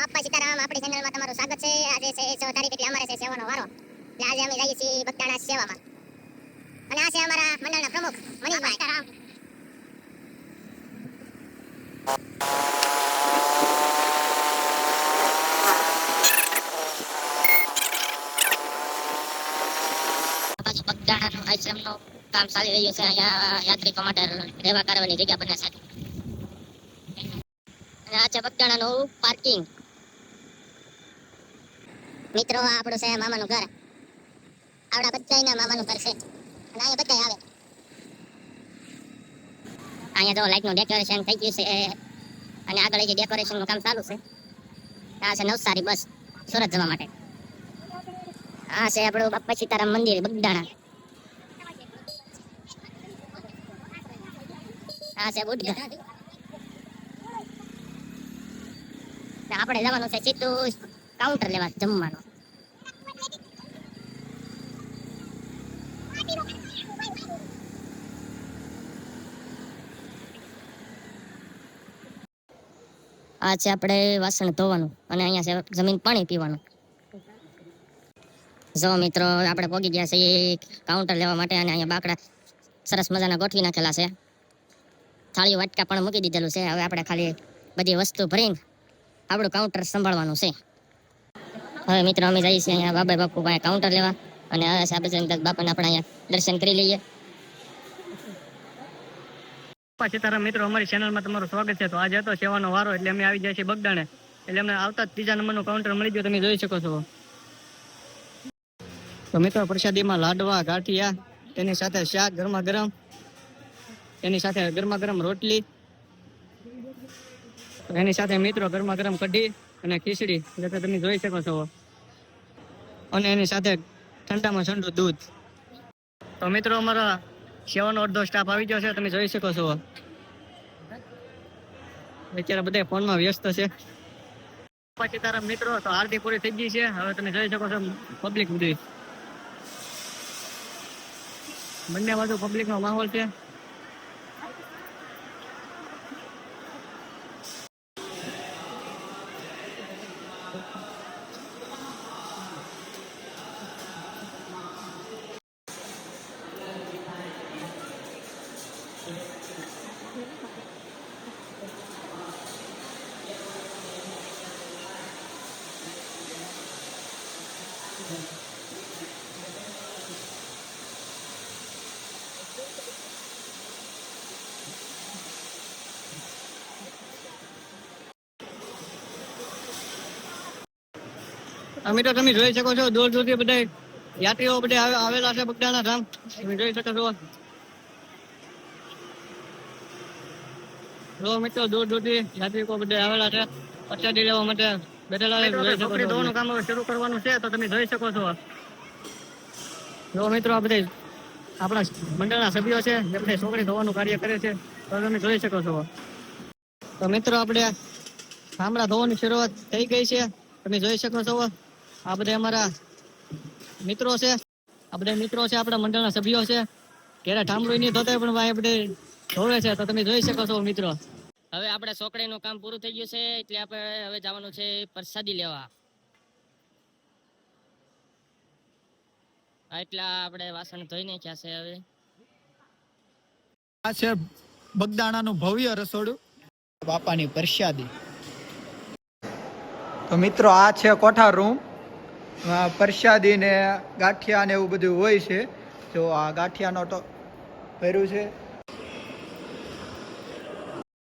બાપા સીતારામ આપણી ચેનલમાં તમારું સ્વાગત છે. આજે છે છ તારીખ એટલે અમારે છે સેવાનો વારો. એટલે આજે અમે જઈએ છીએ બગદાણા સેવામાં. અને આ છે અમારા મંડળના પ્રમુખ મનીષભાઈ. સીતારામ બાજુ આશ્રમનું કામ ચાલી રહ્યું છે. અહીંયા યાત્રિકો માટે રહેવા કરવાની જગ્યા બને છે. અને આ છે પાર્કિંગ મિત્રો આપણું છે મામાનું ઘર. આવડા બધાયના મામાનું ઘર છે. અને અહીંયા બધાય આવે. અહીંયા જો લાઇટનું ડેકોરેશન થઈ ગયું છે. અને આગળ જે ડેકોરેશનનું કામ ચાલુ છે. આ છે નવસારી બસ સુરત જવા માટે. આ છે આપણું બાપા સીતારામ મંદિર, બગદાણા. આ છે બુડગા આપણે જવાનું છે સીધું કાઉન્ટર લેવા જમવાનું. આ છે આપણે વાસણ ધોવાનું અને અહીંયા છે જમીન પાણી પીવાનું. જો મિત્રો, આપણે પોગી ગયા છીએ કાઉન્ટર લેવા માટે અને અહીંયા બાકડા સરસ મજાના ગોઠવી નાખેલા છે. થાળીઓ વાટકા પણ મૂકી દીધેલું છે. હવે આપણે ખાલી બધી વસ્તુ ભરીને આપણું કાઉન્ટર સંભાળવાનું છે. હવે મિત્રો, અમે જઈએ છીએ અહીંયા બાબા બાપુ પાસે કાઉન્ટર લેવા અને હવે આપણે બાપાને આપણે અહીંયા દર્શન કરી લઈએ. સીતારામ, મિત્રો, અમારી ચેનલમાં તમારું સ્વાગત છે. તો આજે હતો સેવાનો વારો, એટલે અમે આવી જાય છે બગદાણે. એટલે અમને આવતા જ ત્રીજા નંબરનું કાઉન્ટર મળી ગયું, તમે જોઈ શકો છો. તો મિત્રો, પ્રસાદીમાં લાડવા, ગાંઠિયા, તેની સાથે શાક ગરમા ગરમ તેની સાથે ગરમા ગરમ રોટલી, એની સાથે મિત્રો ગરમા ગરમ કઢી અને ખીચડી. જે તમે જોઈ શકો છો. અને એની સાથે ઠંડામાં ઠંડુ દૂધ. તો મિત્રો, અમારા સેવાનો અડધો સ્ટાફ આવી ગયો છે. તમે જોઈ શકો છો. અત્યારે બધા ફોનમાં વ્યસ્ત છે. પછી તારા મિત્રો, તો આરતી પૂરી થઈ ગઈ છે. હવે તમે જોઈ શકો છો પબ્લિક બધી. બંને બાજુ પબ્લિકનો માહોલ છે. અમે તો તમે જોઈ શકો છો, દૂર દૂરથી બધા યાત્રીઓ બધા આવે- આવેલા છે બગદાણા ધામ. તમે જોઈ શકો છો. જો મિત્રો, દૂર દૂરથી યાત્રિકો બધા આવેલા છે. પ્રસાદી લેવા માટે બેઠેલા છે જોઈ શકો છો. ધોવાનું કામ શરૂ કરવાનું છે તો તમે જોઈ શકો છો જો મિત્રો આ બધા આપણા મંડળના સભ્યો છે જે બધા છોકરી ધોવાનું કાર્ય કરે છે તો તમે જોઈ શકો છો. તો મિત્રો આપણે થાંભલા ધોવાની શરૂઆત થઈ ગઈ છે. તમે જોઈ શકો છો. આ બધા અમારા મિત્રો છે. આ બધા મિત્રો છે આપણા મંડળના સભ્યો છે. ઘેરા ઠામડું નહીં ધોતા પણ ભાઈ બધે ધોવે છે તો તમે જોઈ શકો છો મિત્રો. હવે આપણે સોકડીનું કામ પૂરું થઈ ગયું છે એટલે આપણે હવે જવાનું છે પ્રસાદી લેવા. એટલા આપણે વાસણ ધોઈ નાખ્યા છે હવે. આ છે બગદાણાનું ભવ્ય રસોડું. બાપાની પ્રસાદી. તો મિત્રો આ છે કોઠા રૂમ પ્રસાદી ને ગાંઠિયા ને એવું બધું હોય છે. જો આ ગાંઠિયાનો તો ભર્યું છે.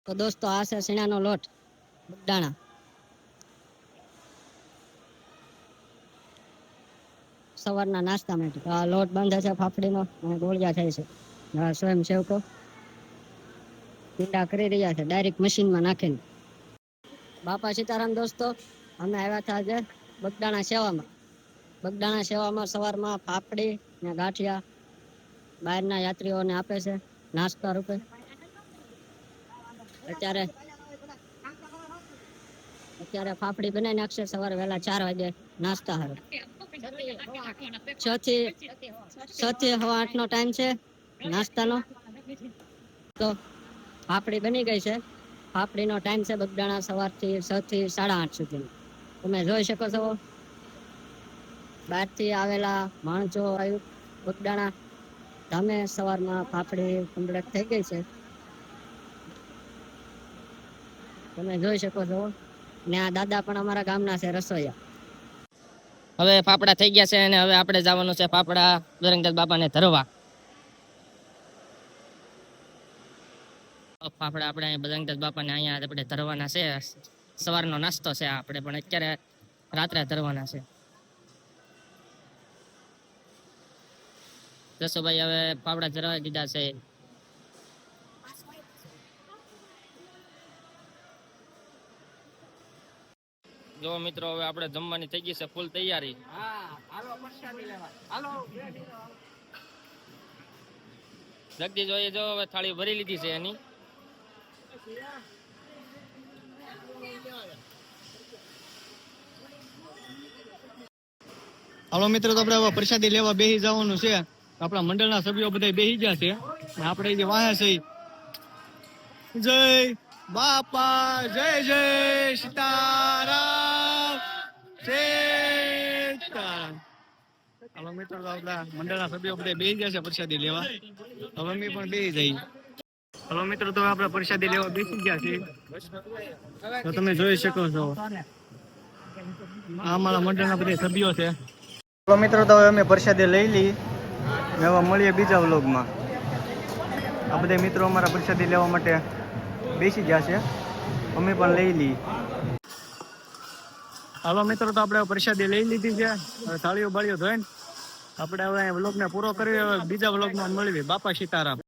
તો દોસ્તો આ છે શીણાનો લોટ, બગદાણા. સવારના નાસ્તા માટે આ લોટ બાંધે છે ફાફડીનો, અને ગોળિયા થાય છે. સ્વયં સેવકો ઈંડા કરી રહ્યા છે ડાયરેક્ટ મશીનમાં નાખીને. બાપા સીતારામ દોસ્તો, અમે આવ્યા હતા આજે બગદાણા સેવામાં. બગદાણા સેવામાં સવારમાં ફાફડી ને ગાંઠિયા બહારના યાત્રીઓને આપે છે, નાસ્તા રૂપે. અત્યારે અત્યારે ફાફડી બનાવી નાખશે, સવારે વહેલા ચાર વાગે નાસ્તા હારે. છ થી છ થી હવા આઠ નો ટાઈમ છે નાસ્તાનો. તો ફાફડી બની ગઈ છે. ફાફડીનો ટાઈમ છે બગદાણા સવારથી છ થી સાડા આઠ સુધીનો. તમે જોઈ શકો છો. બહારથી આવેલા માણસો આવ્યું બગદાણા. ધામે સવારમાં ફાફડી કમ્પ્લીટ થઈ ગઈ છે. તમે જોઈ શકો છો. ને આ દાદા પણ અમારા ગામના છે, રસોઈયા. હવે ફાફડા થઈ ગયા છે અને હવે આપણે જવાનું છે ફાફડા દરંગદાસ બાપાને ધરવા. ફાફડા આપણે અહીંયા બાપાને અહીંયા આપણે ધરવાના છે. સવારનો નાસ્તો છે આપણે, પણ અત્યારે રાત્રે ધરવાના છે. જસોભાઈ હવે ફાફડા ધરવા દીધા છે. જો મિત્રો હવે આપણે જમવાની થઈ ગઈ છે ફૂલ તૈયારી. જગદી જોઈએ જો હવે થાળી ભરી લીધી છે એની. હાલો મિત્રો તો આપણે હવે પ્રસાદી લેવા બેસી જવાનું છે. આપણા મંડળના સભ્યો બધા બેસી ગયા છે. અને આપણે જે વાયા છે. જય બાપા જય જય સીતારામ હાલો મિત્રો તો આપણા મંડળના સભ્યો બધા બેસી ગયા છે પ્રસાદી લેવા. હવે અમે પણ બેસી જઈ હવે મિત્રો તો આપણે પ્રસાદી લેવા બેસી ગયા છે. તો તમે જોઈ શકો છો. આ અમારા મંડળના બધા સભ્યો છે. તો મિત્રો તો હવે અમે પ્રસાદી લઈ લઈ હવે મળીએ બીજા વ્લોગમાં. આ બધા મિત્રો અમારા પ્રસાદી લેવા માટે બેસી ગયા છે. અમે પણ લઈ લઈ. હાલો મિત્રો તો આપણે પ્રસાદી લઈ લીધી છે. હવે થાળીઓ બાળીઓ ધોઈને આપણે હવે વ્લોગ ને પૂરો કરી બીજા વ્લોગમાં મળીએ. બાપા સીતારામ.